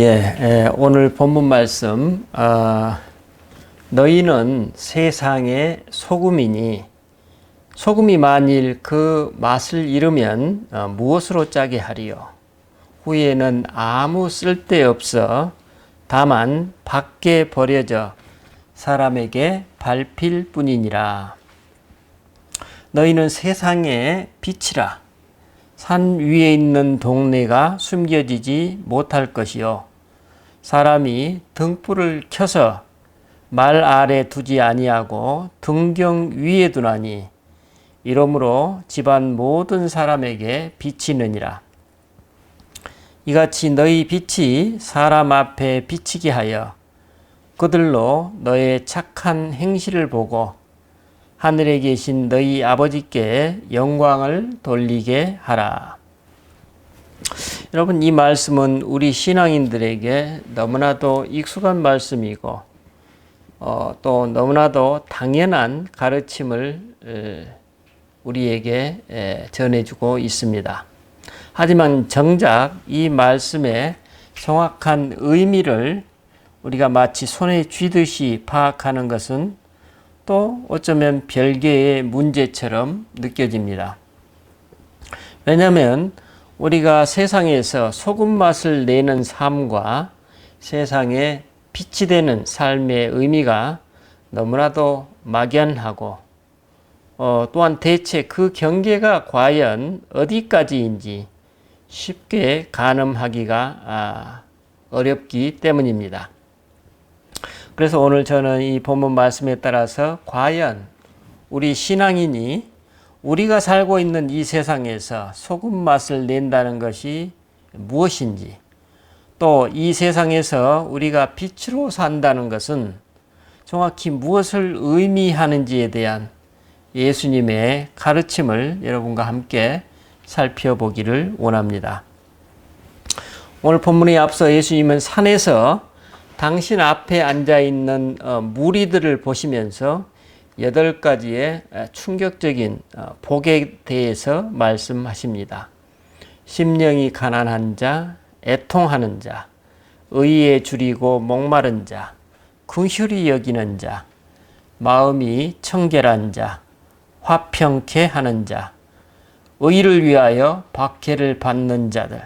예, 에, 오늘 본문 말씀, 아, 너희는 세상의 소금이니 소금이 만일 그 맛을 잃으면 어, 무엇으로 짜게 하리요? 후에는 아무 쓸데없어 다만 밖에 버려져 사람에게 밟힐 뿐이니라. 너희는 세상의 빛이라. 산 위에 있는 동네가 숨겨지지 못할 것이요. 사람이 등불을 켜서 말 아래 두지 아니하고 등경 위에 두나니 이러므로 집안 모든 사람에게 비치느니라. 이같이 너희 빛이 사람 앞에 비치게 하여 그들로 너의 착한 행실을 보고 하늘에 계신 너희 아버지께 영광을 돌리게 하라. 여러분, 이 말씀은 우리 신앙인들에게 너무나도 익숙한 말씀이고, 어, 또 너무나도 당연한 가르침을 에, 우리에게 에, 전해주고 있습니다. 하지만 정작 이 말씀의 정확한 의미를 우리가 마치 손에 쥐듯이 파악하는 것은 또 어쩌면 별개의 문제처럼 느껴집니다. 왜냐하면 우리가 세상에서 소금 맛을 내는 삶과 세상에 빛이 되는 삶의 의미가 너무나도 막연하고 어, 또한 대체 그 경계가 과연 어디까지인지 쉽게 가늠하기가 아, 어렵기 때문입니다. 그래서 오늘 저는 이 본문 말씀에 따라서 과연 우리 신앙인이 우리가 살고 있는 이 세상에서 소금 맛을 낸다는 것이 무엇인지 또 이 세상에서 우리가 빛으로 산다는 것은 정확히 무엇을 의미하는지에 대한 예수님의 가르침을 여러분과 함께 살펴보기를 원합니다. 오늘 본문에 앞서 예수님은 산에서 당신 앞에 앉아 있는 어, 무리들을 보시면서 여덟 가지의 충격적인 어, 복에 대해서 말씀하십니다. 심령이 가난한 자, 애통하는 자, 의에 줄이고 목마른 자, 긍휼히 여기는 자, 마음이 청결한 자, 화평케 하는 자, 의를 위하여 박해를 받는 자들.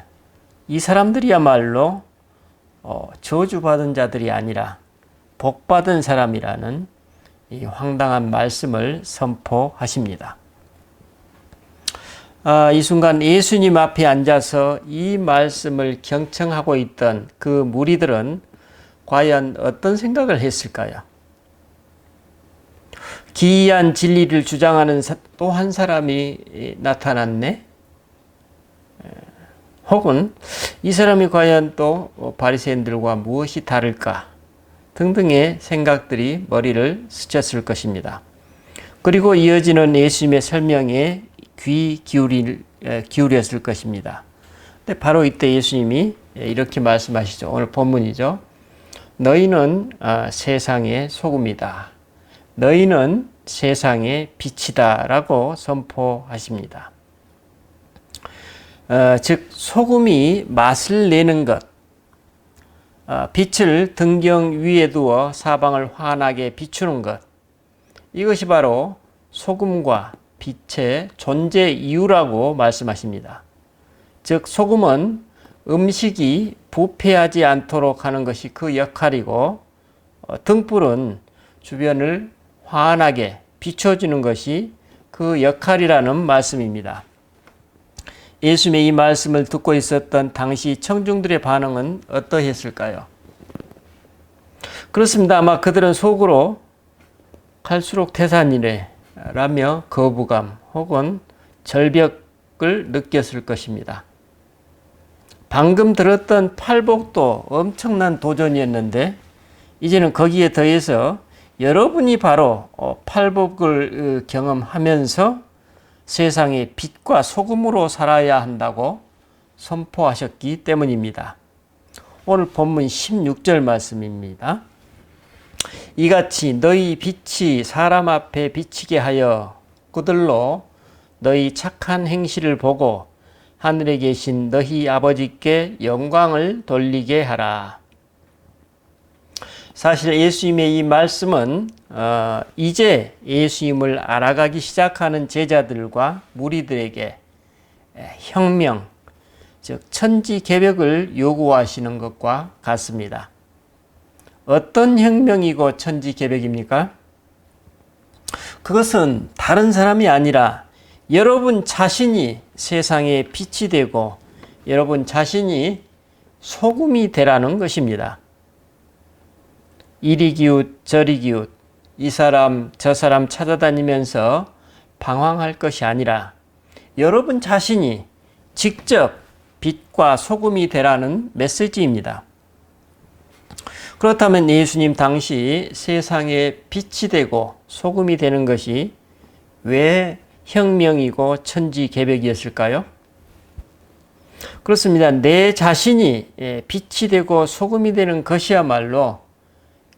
이 사람들이야말로 어, 저주받은 자들이 아니라 복받은 사람이라는 이 황당한 말씀을 선포하십니다. 아, 이 순간 예수님 앞에 앉아서 이 말씀을 경청하고 있던 그 무리들은 과연 어떤 생각을 했을까요? 기이한 진리를 주장하는 또 한 사람이 나타났네? 혹은 이 사람이 과연 또 바리새인들과 무엇이 다를까 등등의 생각들이 머리를 스쳤을 것입니다. 그리고 이어지는 예수님의 설명에 귀 기울일, 기울였을 것입니다. 근데 바로 이때 예수님이 이렇게 말씀하시죠. 오늘 본문이죠. 너희는 아, 세상의 소금이다. 너희는 세상의 빛이다. 라고 선포하십니다. 어, 즉 소금이 맛을 내는 것, 어, 빛을 등경 위에 두어 사방을 환하게 비추는 것, 이것이 바로 소금과 빛의 존재 이유라고 말씀하십니다. 즉 소금은 음식이 부패하지 않도록 하는 것이 그 역할이고 어, 등불은 주변을 환하게 비춰주는 것이 그 역할이라는 말씀입니다. 예수님의 이 말씀을 듣고 있었던 당시 청중들의 반응은 어떠했을까요? 그렇습니다. 아마 그들은 속으로 갈수록 태산이래 라며 거부감 혹은 절벽을 느꼈을 것입니다. 방금 들었던 팔복도 엄청난 도전이었는데 이제는 거기에 더해서 여러분이 바로 어, 팔복을 어, 경험하면서 세상의 빛과 소금으로 살아야 한다고 선포하셨기 때문입니다. 오늘 본문 16절 말씀입니다. 이같이 너희 빛이 사람 앞에 비치게 하여 그들로 너희 착한 행실을 보고 하늘에 계신 너희 아버지께 영광을 돌리게 하라. 사실 예수님의 이 말씀은 어, 이제 예수님을 알아가기 시작하는 제자들과 무리들에게 혁명, 즉 천지 개벽을 요구하시는 것과 같습니다. 어떤 혁명이고 천지 개벽입니까? 그것은 다른 사람이 아니라 여러분 자신이 세상에 빛이 되고 여러분 자신이 소금이 되라는 것입니다. 이리 기웃 저리 기웃 이 사람 저 사람 찾아다니면서 방황할 것이 아니라 여러분 자신이 직접 빛과 소금이 되라는 메시지입니다. 그렇다면 예수님 당시 세상에 빛이 되고 소금이 되는 것이 왜 혁명이고 천지 개벽이었을까요? 그렇습니다. 내 자신이 빛이 되고 소금이 되는 것이야말로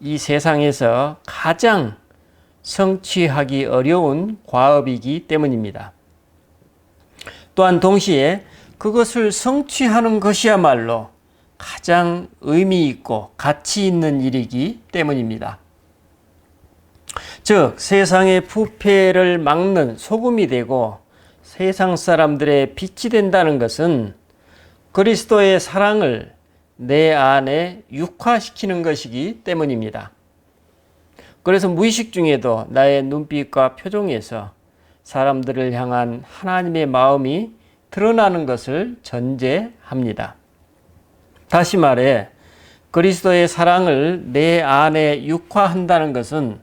이 세상에서 가장 성취하기 어려운 과업이기 때문입니다. 또한 동시에 그것을 성취하는 것이야말로 가장 의미 있고 가치 있는 일이기 때문입니다. 즉, 세상의 부패를 막는 소금이 되고 세상 사람들의 빛이 된다는 것은 그리스도의 사랑을 내 안에 육화시키는 것이기 때문입니다. 그래서 무의식 중에도 나의 눈빛과 표정에서 사람들을 향한 하나님의 마음이 드러나는 것을 전제합니다. 다시 말해, 그리스도의 사랑을 내 안에 육화한다는 것은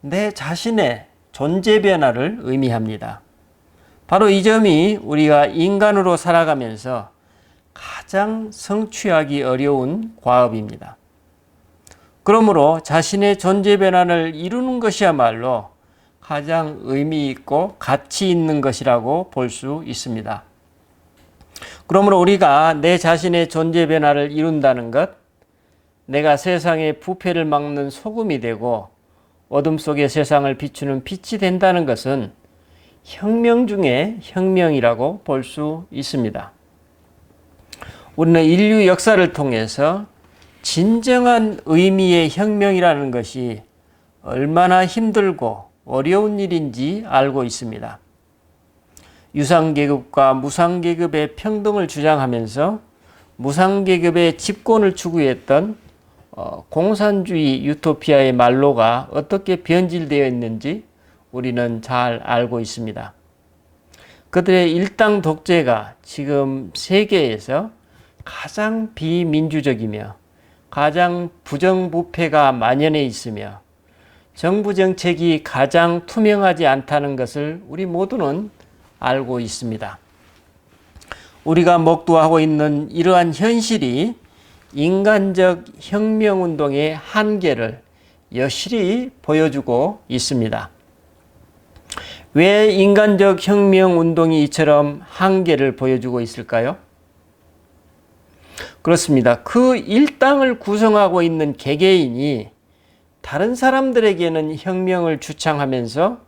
내 자신의 존재 변화를 의미합니다. 바로 이 점이 우리가 인간으로 살아가면서 가장 성취하기 어려운 과업입니다. 그러므로 자신의 존재 변화를 이루는 것이야말로 가장 의미 있고 가치 있는 것이라고 볼 수 있습니다. 그러므로 우리가 내 자신의 존재 변화를 이룬다는 것, 내가 세상의 부패를 막는 소금이 되고 어둠 속의 세상을 비추는 빛이 된다는 것은 혁명 중에 혁명이라고 볼 수 있습니다. 우리는 인류 역사를 통해서 진정한 의미의 혁명이라는 것이 얼마나 힘들고 어려운 일인지 알고 있습니다. 유상계급과 무상계급의 평등을 주장하면서 무상계급의 집권을 추구했던 어, 공산주의 유토피아의 말로가 어떻게 변질되어 있는지 우리는 잘 알고 있습니다. 그들의 일당 독재가 지금 세계에서 가장 비민주적이며 가장 부정부패가 만연해 있으며 정부 정책이 가장 투명하지 않다는 것을 우리 모두는 알고 있습니다. 우리가 목도하고 있는 이러한 현실이 인간적 혁명운동의 한계를 여실히 보여주고 있습니다. 왜 인간적 혁명운동이 이처럼 한계를 보여주고 있을까요? 그렇습니다. 그 일당을 구성하고 있는 개개인이 다른 사람들에게는 혁명을 주창하면서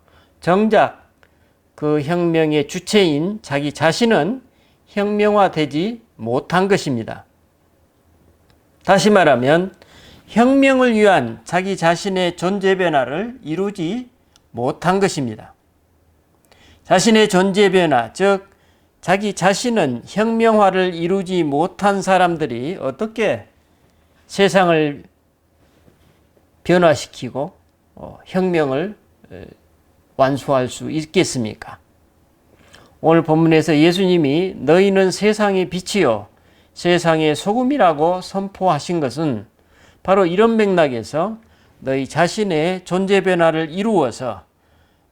정작 그 혁명의 주체인 자기 자신은 혁명화되지 못한 것입니다. 다시 말하면 혁명을 위한 자기 자신의 존재 변화를 이루지 못한 것입니다. 자신의 존재 변화, 즉 자기 자신은 혁명화를 이루지 못한 사람들이 어떻게 세상을 변화시키고 어, 혁명을 완수할 수 있겠습니까? 오늘 본문에서 예수님이 너희는 세상의 빛이요 세상의 소금이라고 선포하신 것은 바로 이런 맥락에서 너희 자신의 존재 변화를 이루어서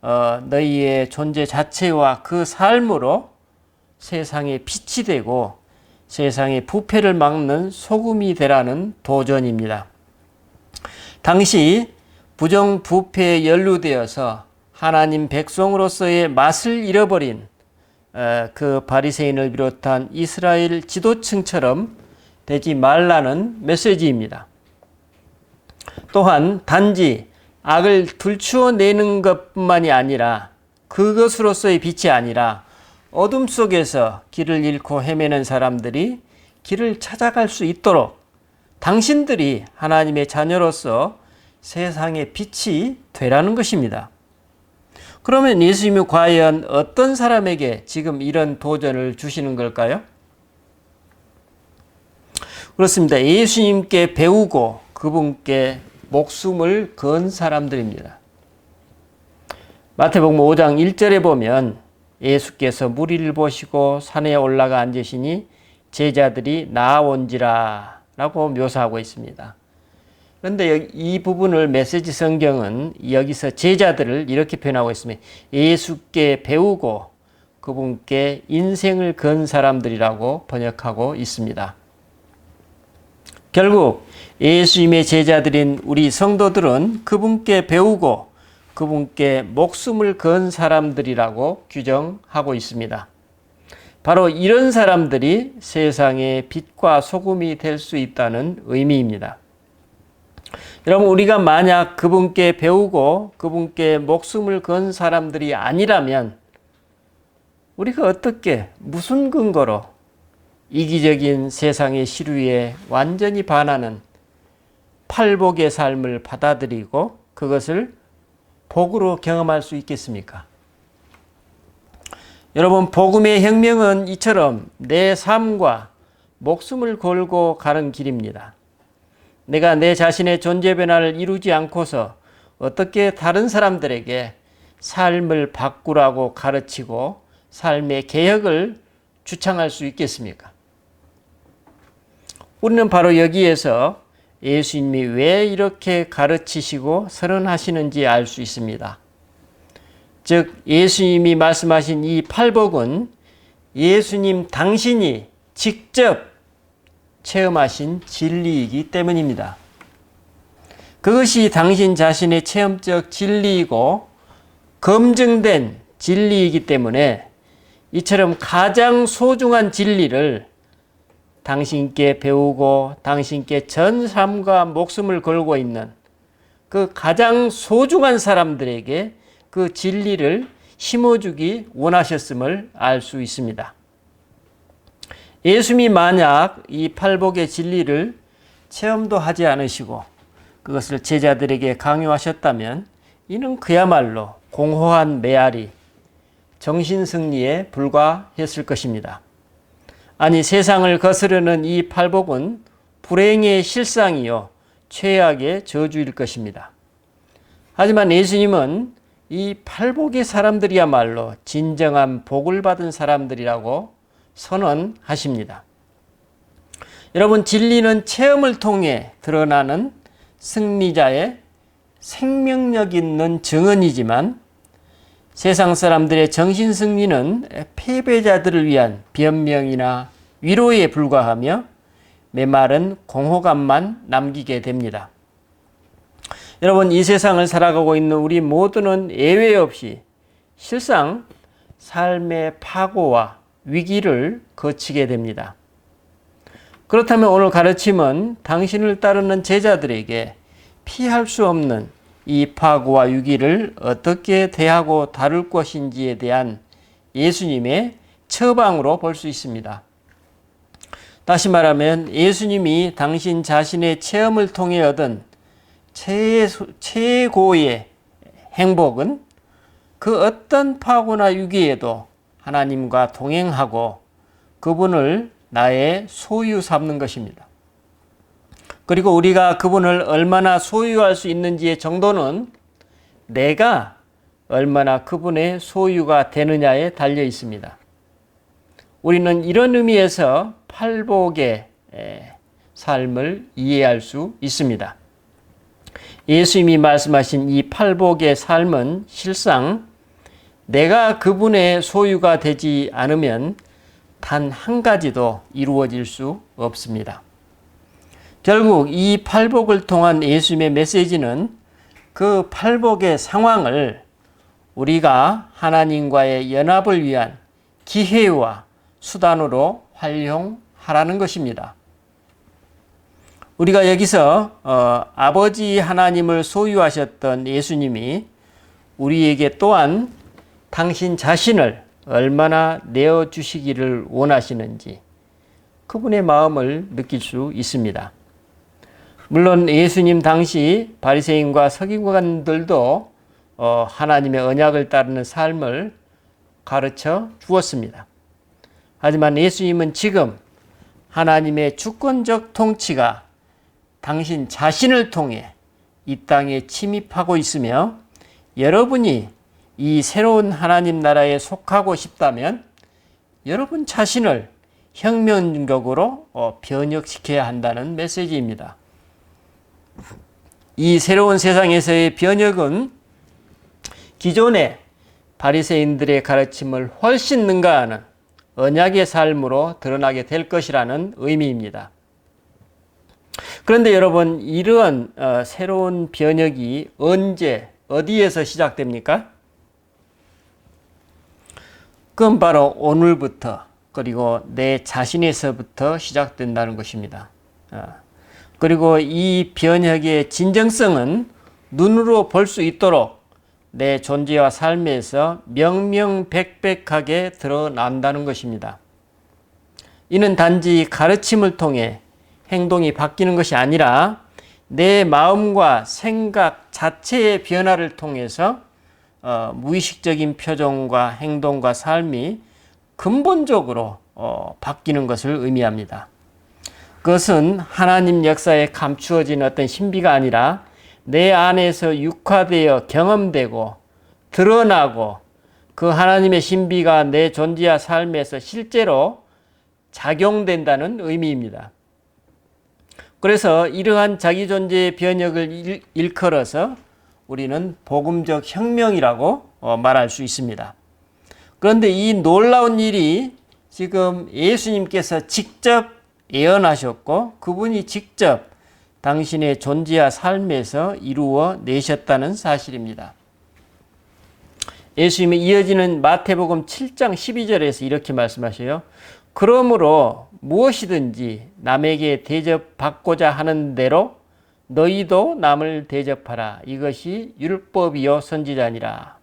어, 너희의 존재 자체와 그 삶으로 세상의 빛이 되고 세상의 부패를 막는 소금이 되라는 도전입니다. 당시 부정부패에 연루되어서 하나님 백성으로서의 맛을 잃어버린 어, 그 바리새인을 비롯한 이스라엘 지도층처럼 되지 말라는 메시지입니다. 또한 단지 악을 들추어 내는 것뿐만이 아니라 그것으로서의 빛이 아니라 어둠 속에서 길을 잃고 헤매는 사람들이 길을 찾아갈 수 있도록 당신들이 하나님의 자녀로서 세상의 빛이 되라는 것입니다. 그러면 예수님이 과연 어떤 사람에게 지금 이런 도전을 주시는 걸까요? 그렇습니다. 예수님께 배우고 그분께 목숨을 건 사람들입니다. 마태복음 5장 1절에 보면 예수께서 무리를 보시고 산에 올라가 앉으시니 제자들이 나아온지라 라고 묘사하고 있습니다. 그런데 이 부분을 메시지 성경은 여기서 제자들을 이렇게 표현하고 있습니다. 예수께 배우고 그분께 인생을 건 사람들이라고 번역하고 있습니다. 결국 예수님의 제자들인 우리 성도들은 그분께 배우고 그분께 목숨을 건 사람들이라고 규정하고 있습니다. 바로 이런 사람들이 세상의 빛과 소금이 될 수 있다는 의미입니다. 여러분, 우리가 만약 그분께 배우고 그분께 목숨을 건 사람들이 아니라면 우리가 어떻게, 무슨 근거로 이기적인 세상의 시류에 완전히 반하는 팔복의 삶을 받아들이고 그것을 복으로 경험할 수 있겠습니까? 여러분, 복음의 혁명은 이처럼 내 삶과 목숨을 걸고 가는 길입니다. 내가 내 자신의 존재 변화를 이루지 않고서 어떻게 다른 사람들에게 삶을 바꾸라고 가르치고 삶의 개혁을 주창할 수 있겠습니까? 우리는 바로 여기에서 예수님이 왜 이렇게 가르치시고 선언하시는지 알 수 있습니다. 즉, 예수님이 말씀하신 이 팔복은 예수님 당신이 직접 체험하신 진리이기 때문입니다. 그것이 당신 자신의 체험적 진리이고 검증된 진리이기 때문에 이처럼 가장 소중한 진리를 당신께 배우고 당신께 전 삶과 목숨을 걸고 있는 그 가장 소중한 사람들에게 그 진리를 심어주기 원하셨음을 알 수 있습니다. 예수님이 만약 이 팔복의 진리를 체험도 하지 않으시고 그것을 제자들에게 강요하셨다면 이는 그야말로 공허한 메아리, 정신승리에 불과했을 것입니다. 아니 세상을 거스르는 이 팔복은 불행의 실상이요 최악의 저주일 것입니다. 하지만 예수님은 이 팔복의 사람들이야말로 진정한 복을 받은 사람들이라고 선언하십니다. 여러분 진리는 체험을 통해 드러나는 승리자의 생명력 있는 증언이지만 세상 사람들의 정신 승리는 패배자들을 위한 변명이나 위로에 불과하며 메마른 공허감만 남기게 됩니다. 여러분, 이 세상을 살아가고 있는 우리 모두는 예외 없이 실상 삶의 파고와 위기를 거치게 됩니다. 그렇다면 오늘 가르침은 당신을 따르는 제자들에게 피할 수 없는 이 파고와 위기를 어떻게 대하고 다룰 것인지에 대한 예수님의 처방으로 볼 수 있습니다. 다시 말하면 예수님이 당신 자신의 체험을 통해 얻은 최고의 행복은 그 어떤 파고나 위기에도 하나님과 동행하고 그분을 나의 소유 삼는 것입니다. 그리고 우리가 그분을 얼마나 소유할 수 있는지의 정도는 내가 얼마나 그분의 소유가 되느냐에 달려 있습니다. 우리는 이런 의미에서 팔복의 삶을 이해할 수 있습니다. 예수님이 말씀하신 이 팔복의 삶은 실상 내가 그분의 소유가 되지 않으면 단 한 가지도 이루어질 수 없습니다. 결국 이 팔복을 통한 예수님의 메시지는 그 팔복의 상황을 우리가 하나님과의 연합을 위한 기회와 수단으로 활용하라는 것입니다. 우리가 여기서 어, 아버지 하나님을 소유하셨던 예수님이 우리에게 또한 당신 자신을 얼마나 내어 주시기를 원하시는지 그분의 마음을 느낄 수 있습니다. 물론 예수님 당시 바리새인과 서기관들도 어, 하나님의 언약을 따르는 삶을 가르쳐 주었습니다. 하지만 예수님은 지금 하나님의 주권적 통치가 당신 자신을 통해 이 땅에 침입하고 있으며 여러분이 이 새로운 하나님 나라에 속하고 싶다면 여러분 자신을 혁명적으로 어, 변혁시켜야 한다는 메시지입니다. 이 새로운 세상에서의 변혁은 기존의 바리새인들의 가르침을 훨씬 능가하는 언약의 삶으로 드러나게 될 것이라는 의미입니다. 그런데 여러분 이러한 어, 새로운 변혁이 언제 어디에서 시작됩니까? 그건 바로 오늘부터 그리고 내 자신에서부터 시작된다는 것입니다. 어, 그리고 이 변혁의 진정성은 눈으로 볼 수 있도록 내 존재와 삶에서 명명백백하게 드러난다는 것입니다. 이는 단지 가르침을 통해 행동이 바뀌는 것이 아니라 내 마음과 생각 자체의 변화를 통해서 어, 무의식적인 표정과 행동과 삶이 근본적으로 어, 바뀌는 것을 의미합니다. 그것은 하나님 역사에 감추어진 어떤 신비가 아니라 내 안에서 육화되어 경험되고 드러나고 그 하나님의 신비가 내 존재와 삶에서 실제로 작용된다는 의미입니다. 그래서 이러한 자기 존재의 변혁을 일컬어서 우리는 복음적 혁명이라고 어, 말할 수 있습니다. 그런데 이 놀라운 일이 지금 예수님께서 직접 예언하셨고 그분이 직접 당신의 존재와 삶에서 이루어 내셨다는 사실입니다. 예수님이 이어지는 마태복음 7장 12절에서 이렇게 말씀하셔요. 그러므로 무엇이든지 남에게 대접받고자 하는 대로 너희도 남을 대접하라. 이것이 율법이요 선지자니라.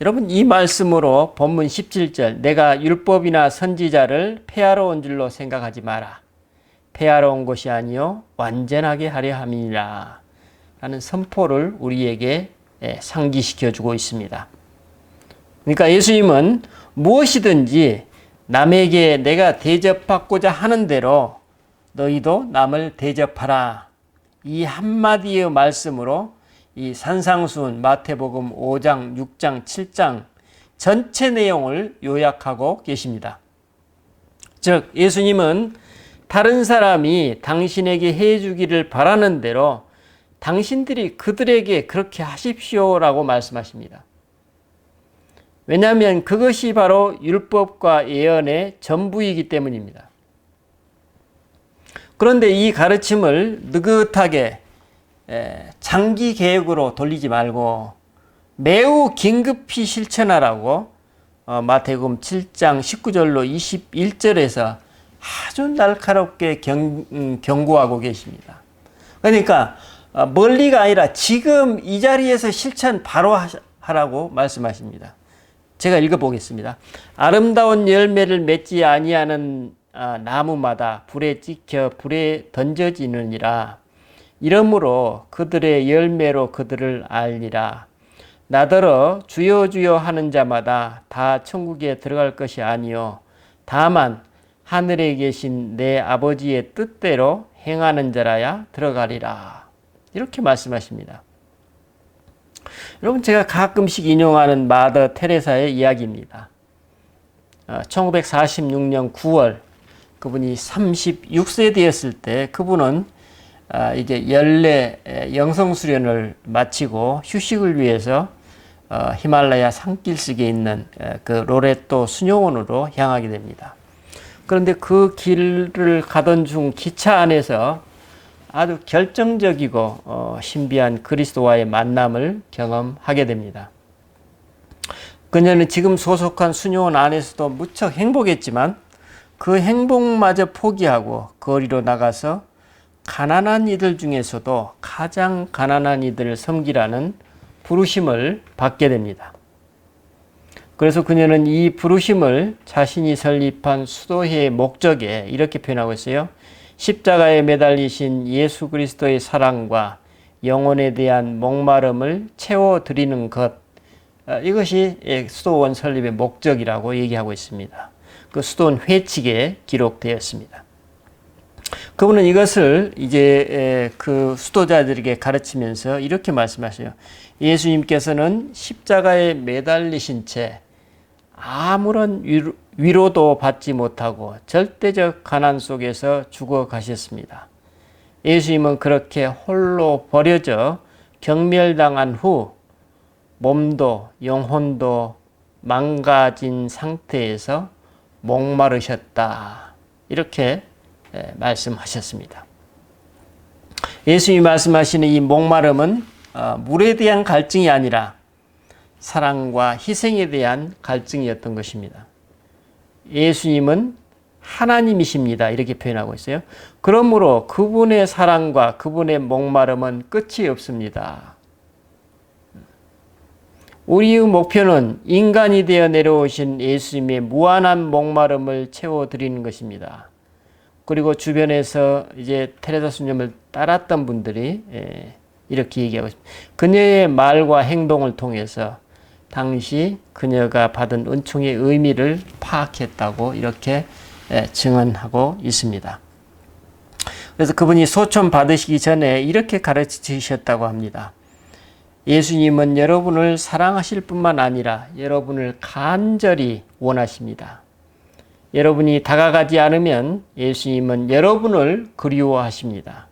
여러분 이 말씀으로 본문 17절 내가 율법이나 선지자를 폐하러 온 줄로 생각하지 마라. 폐하러 온 것이 아니요 완전하게 하려 함이라. 라는 선포를 우리에게 예, 상기시켜 주고 있습니다. 그러니까 예수님은 무엇이든지 남에게 내가 대접받고자 하는 대로 너희도 남을 대접하라. 이 한마디의 말씀으로 이 산상수훈 마태복음 5장, 6장, 7장 전체 내용을 요약하고 계십니다. 즉 예수님은 다른 사람이 당신에게 해주기를 바라는 대로 당신들이 그들에게 그렇게 하십시오라고 말씀하십니다. 왜냐하면 그것이 바로 율법과 예언의 전부이기 때문입니다. 그런데 이 가르침을 느긋하게 장기 계획으로 돌리지 말고 매우 긴급히 실천하라고 어, 마태복음 7장 19절로 21절에서 아주 날카롭게 경, 음, 경고하고 계십니다. 그러니까 어, 멀리가 아니라 지금 이 자리에서 실천 바로 하라고 말씀하십니다. 제가 읽어보겠습니다. 아름다운 열매를 맺지 아니하는 아, 나무마다 불에 찍혀 불에 던져지느니라. 이러므로 그들의 열매로 그들을 알리라. 나더러 주여 주여 하는 자마다 다 천국에 들어갈 것이 아니요 다만 하늘에 계신 내 아버지의 뜻대로 행하는 자라야 들어가리라. 이렇게 말씀하십니다. 여러분 제가 가끔씩 인용하는 마더 테레사의 이야기입니다. 1946년 어, 9월 그분이 36세 되었을 때 그분은 아, 이제 연례 영성 수련을 마치고 휴식을 위해서 어, 히말라야 산길속에 있는 그 로레토 수녀원으로 향하게 됩니다. 그런데 그 길을 가던 중 기차 안에서 아주 결정적이고 어, 신비한 그리스도와의 만남을 경험하게 됩니다. 그녀는 지금 소속한 수녀원 안에서도 무척 행복했지만 그 행복마저 포기하고 거리로 나가서 가난한 이들 중에서도 가장 가난한 이들을 섬기라는 부르심을 받게 됩니다. 그래서 그녀는 이 부르심을 자신이 설립한 수도회의 목적에 이렇게 표현하고 있어요. 십자가에 매달리신 예수 그리스도의 사랑과 영혼에 대한 목마름을 채워드리는 것. 아, 이것이 예, 수도원 설립의 목적이라고 얘기하고 있습니다. 그 수도원 회칙에 기록되었습니다. 그분은 이것을 이제 그 수도자들에게 가르치면서 이렇게 말씀하셔요. 예수님께서는 십자가에 매달리신 채 아무런 위로도 받지 못하고 절대적 가난 속에서 죽어 가셨습니다. 예수님은 그렇게 홀로 버려져 경멸당한 후 몸도 영혼도 망가진 상태에서 목마르셨다. 이렇게 예, 말씀하셨습니다. 예수님이 말씀하시는 이 목마름은 어, 물에 대한 갈증이 아니라 사랑과 희생에 대한 갈증이었던 것입니다. 예수님은 하나님이십니다. 이렇게 표현하고 있어요. 그러므로 그분의 사랑과 그분의 목마름은 끝이 없습니다. 우리의 목표는 인간이 되어 내려오신 예수님의 무한한 목마름을 채워드리는 것입니다. 그리고 주변에서 이제 테레사 수녀을 따랐던 분들이 예, 이렇게 얘기하고 있습니다. 그녀의 말과 행동을 통해서 당시 그녀가 받은 은총의 의미를 파악했다고 이렇게 예, 증언하고 있습니다. 그래서 그분이 소천 받으시기 전에 이렇게 가르치셨다고 합니다. 예수님은 여러분을 사랑하실 뿐만 아니라 여러분을 간절히 원하십니다. 여러분이 다가가지 않으면 예수님은 여러분을 그리워하십니다.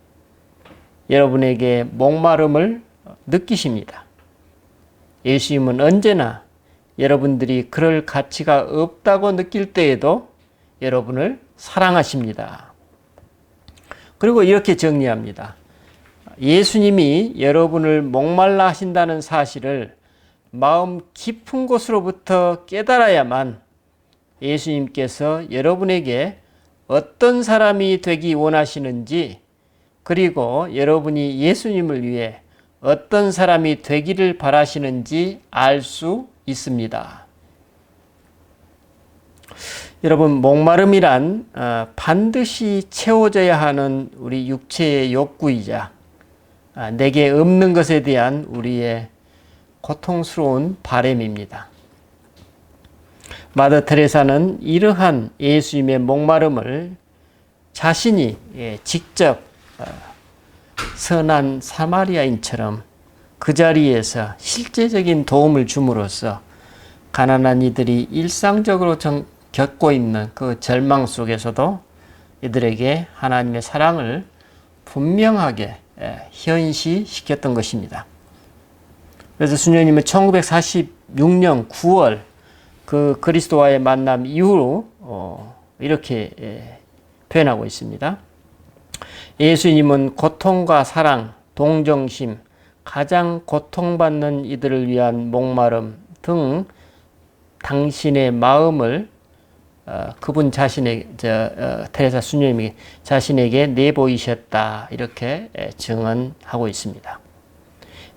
여러분에게 목마름을 느끼십니다. 예수님은 언제나 여러분들이 그럴 가치가 없다고 느낄 때에도 여러분을 사랑하십니다. 그리고 이렇게 정리합니다. 예수님이 여러분을 목말라 하신다는 사실을 마음 깊은 곳으로부터 깨달아야만 예수님께서 여러분에게 어떤 사람이 되기 원하시는지 그리고 여러분이 예수님을 위해 어떤 사람이 되기를 바라시는지 알 수 있습니다. 여러분, 목마름이란 어, 반드시 채워져야 하는 우리 육체의 욕구이자 아, 내게 없는 것에 대한 우리의 고통스러운 바램입니다. 마더 테레사는 이러한 예수님의 목마름을 자신이 예, 직접 어, 선한 사마리아인처럼 그 자리에서 실제적인 도움을 줌으로써 가난한 이들이 일상적으로 정, 겪고 있는 그 절망 속에서도 이들에게 하나님의 사랑을 분명하게 예, 현시시켰던 것입니다. 그래서 수녀님은 1946년 9월 그 그리스도와의 만남 이후로 어, 이렇게 예, 표현하고 있습니다. 예수님은 고통과 사랑, 동정심, 가장 고통받는 이들을 위한 목마름 등 당신의 마음을 어, 그분 자신의 저 어, 테레사 수녀님이 자신에게 내보이셨다 이렇게 증언하고 있습니다.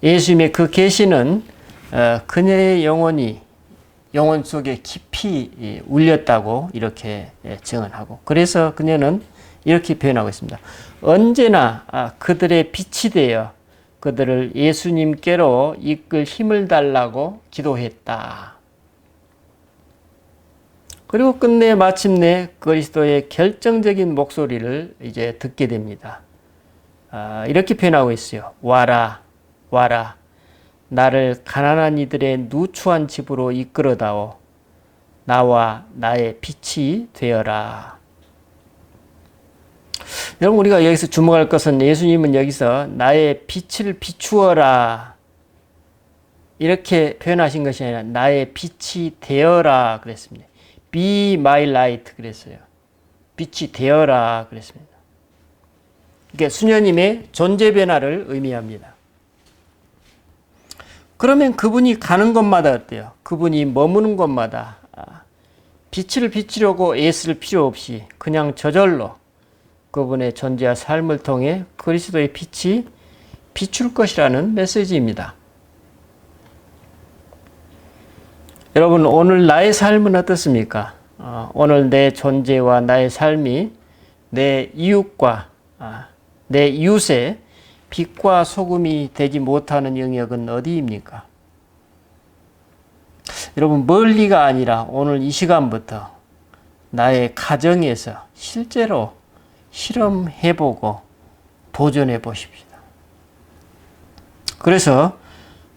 예수님의 그 계시는 어, 그녀의 영혼이 영혼 속에 깊이 울렸다고 이렇게 증언 하고 그래서 그녀는 이렇게 표현하고 있습니다. 언제나 아, 그들의 빛이 되어 그들을 예수님께로 이끌 힘을 달라고 기도했다. 그리고 끝내 마침내 그리스도의 결정적인 목소리를 이제 듣게 됩니다. 아, 이렇게 표현하고 있어요. 와라, 와라. 나를 가난한 이들의 누추한 집으로 이끌어다오. 나와 나의 빛이 되어라. 여러분, 우리가 여기서 주목할 것은 예수님은 여기서 나의 빛을 비추어라. 이렇게 표현하신 것이 아니라 나의 빛이 되어라 그랬습니다. Be my light 그랬어요. 빛이 되어라 그랬습니다. 이게 수녀님의 존재 변화를 의미합니다. 그러면 그분이 가는 곳마다 어때요? 그분이 머무는 곳마다 아, 빛을 비추려고 애쓸 필요 없이 그냥 저절로 그분의 존재와 삶을 통해 그리스도의 빛이 비출 것이라는 메시지입니다. 여러분 오늘 나의 삶은 어떻습니까? 어, 오늘 내 존재와 나의 삶이 내 이웃과 아, 내 이웃의 빛과 소금이 되지 못하는 영역은 어디입니까? 여러분 멀리가 아니라 오늘 이 시간부터 나의 가정에서 실제로 실험해보고 도전해 보십시다. 그래서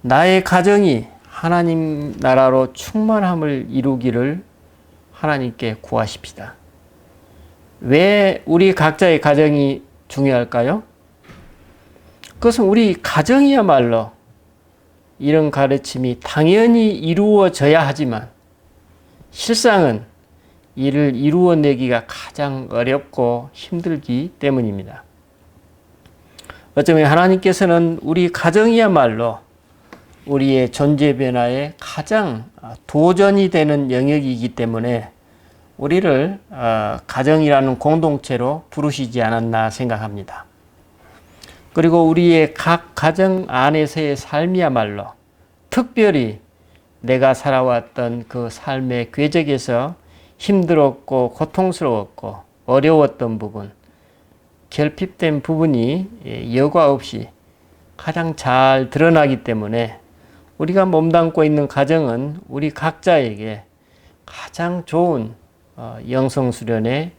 나의 가정이 하나님 나라로 충만함을 이루기를 하나님께 구하십시다. 왜 우리 각자의 가정이 중요할까요? 그것은 우리 가정이야말로 이런 가르침이 당연히 이루어져야 하지만 실상은 이를 이루어내기가 가장 어렵고 힘들기 때문입니다. 어쩌면 하나님께서는 우리 가정이야말로 우리의 존재 변화에 가장 도전이 되는 영역이기 때문에 우리를 어, 가정이라는 공동체로 부르시지 않았나 생각합니다. 그리고 우리의 각 가정 안에서의 삶이야말로 특별히 내가 살아왔던 그 삶의 궤적에서 힘들었고 고통스러웠고 어려웠던 부분, 결핍된 부분이 예, 여과 없이 가장 잘 드러나기 때문에 우리가 몸담고 있는 가정은 우리 각자에게 가장 좋은 어, 영성 수련의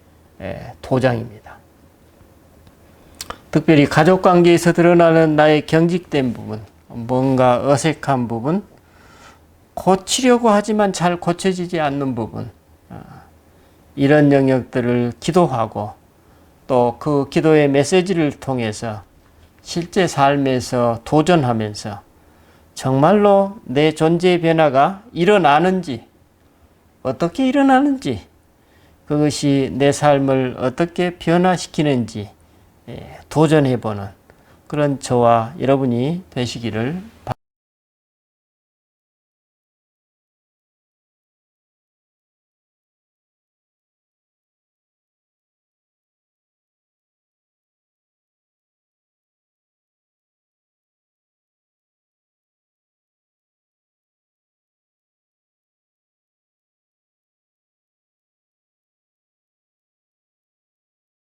도장입니다. 특별히 가족 관계에서 드러나는 나의 경직된 부분, 뭔가 어색한 부분, 고치려고 하지만 잘 고쳐지지 않는 부분, 어, 이런 영역들을 기도하고 또 그 기도의 메시지를 통해서 실제 삶에서 도전하면서 정말로 내 존재의 변화가 일어나는지, 어떻게 일어나는지, 그것이 내 삶을 어떻게 변화시키는지 예, 도전해보는 그런 저와 여러분이 되시기를.